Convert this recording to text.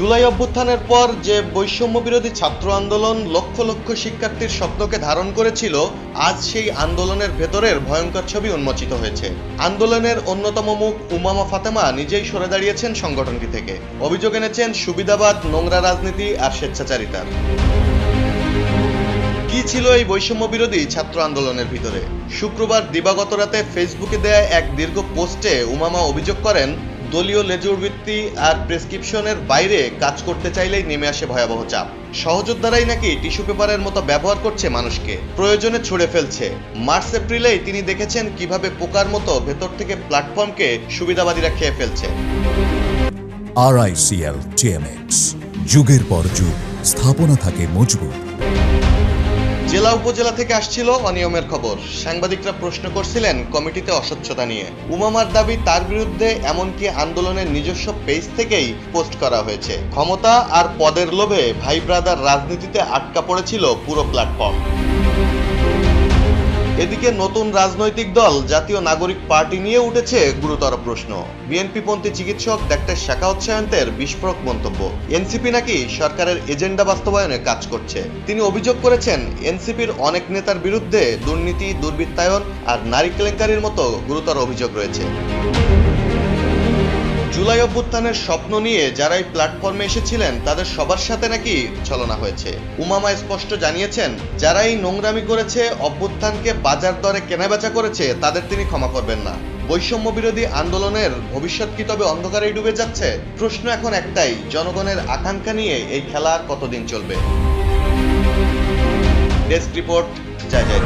জুলাই অভ্যুত্থানের পর যে বৈষম্য বিরোধী ছাত্র আন্দোলন লক্ষ লক্ষ শিক্ষার্থীর স্বপ্নকে ধারণ করেছিল, আজ সেই আন্দোলনের ভেতরের ভয়ঙ্কর ছবি উন্মোচিত হয়েছে। আন্দোলনের অন্যতম মুখ উমামা ফাতেমা নিজেই সরে দাঁড়িয়েছেন সংগঠনটি থেকে। অভিযোগ এনেছেন, সুবিধাবাদ, নোংরা রাজনীতি আর স্বেচ্ছাচারিতার। কি ছিল এই বৈষম্য বিরোধী ছাত্র আন্দোলনের ভিতরে? শুক্রবার দিবাগত রাতে ফেসবুকে দেয়া এক দীর্ঘ পোস্টে উমামা অভিযোগ করেন দলীয় লেজুর ভিত্তি আর প্রেসক্রিপশনের বাইরে কাজ করতে চাইলেই নেমে আসে ভয়াবহ চাপ। সহযোদ্ধারাই নাকি টিস্যু পেপারের মতো ব্যবহার করছে মানুষকে। প্রয়োজনে ছুড়ে ফেলছে। মার্চ, এপ্রিলেই তিনি দেখেছেন কীভাবে পোকার মতো ভেতর থেকে প্ল্যাটফর্মকে সুবিধাবাদীরা খেয়ে ফেলছে। আরআইসিএল টিএমএক্স যুগের পর যুগ, স্থাপনা থাকে মজবুত। জেলা উপজেলা থেকে আসছিল অনিয়মের খবর। সাংবাদিকরা প্রশ্ন করছিলেন কমিটিতে অস্বচ্ছতা নিয়ে। উমামার দাবি, তার বিরুদ্ধে এমনকি আন্দোলনের নিজস্ব পেজ থেকেই পোস্ট করা হয়েছে। ক্ষমতা আর পদের লোভে ভাই ব্রাদার রাজনীতিতে আটকা পড়েছিল পুরো প্ল্যাটফর্ম এদিকে নতুন রাজনৈতিক দল জাতীয় নাগরিক পার্টি নিয়ে উঠেছে গুরুতর প্রশ্ন। বিএনপিপন্থী চিকিৎসক ডাক্তার শাখা সায়ন্তের বিস্ফোরক মন্তব্য। এনসিপি নাকি সরকারের এজেন্ডা বাস্তবায়নে কাজ করছে? তিনি অভিযোগ করেছেন, এনসিপির অনেক নেতার বিরুদ্ধে দুর্নীতি, দুর্বৃত্তায়ন আর নারী কেলেঙ্কারির মতো গুরুতর অভিযোগ রয়েছে। জুলাই অভ্যুত্থানের স্বপ্ন নিয়ে যারা এই প্ল্যাটফর্মে এসেছিলেন, তাদের সবার সাথে নাকি ছলনা হয়েছে। উমামা স্পষ্ট জানিয়েছেন যারা এই নোংরামি করেছে, অভ্যুত্থানকে বাজার দরে কেনাবেচা করেছে, তাদের তিনি ক্ষমা করবেন না। বৈষম্য বিরোধী আন্দোলনের ভবিষ্যৎ কি তবে অন্ধকারেই ডুবে যাচ্ছে? প্রশ্ন এখন একটাই, জনগণের আকাঙ্ক্ষা নিয়ে এই খেলা কতদিন চলবে? ডেস্ক রিপোর্ট, জয় জয়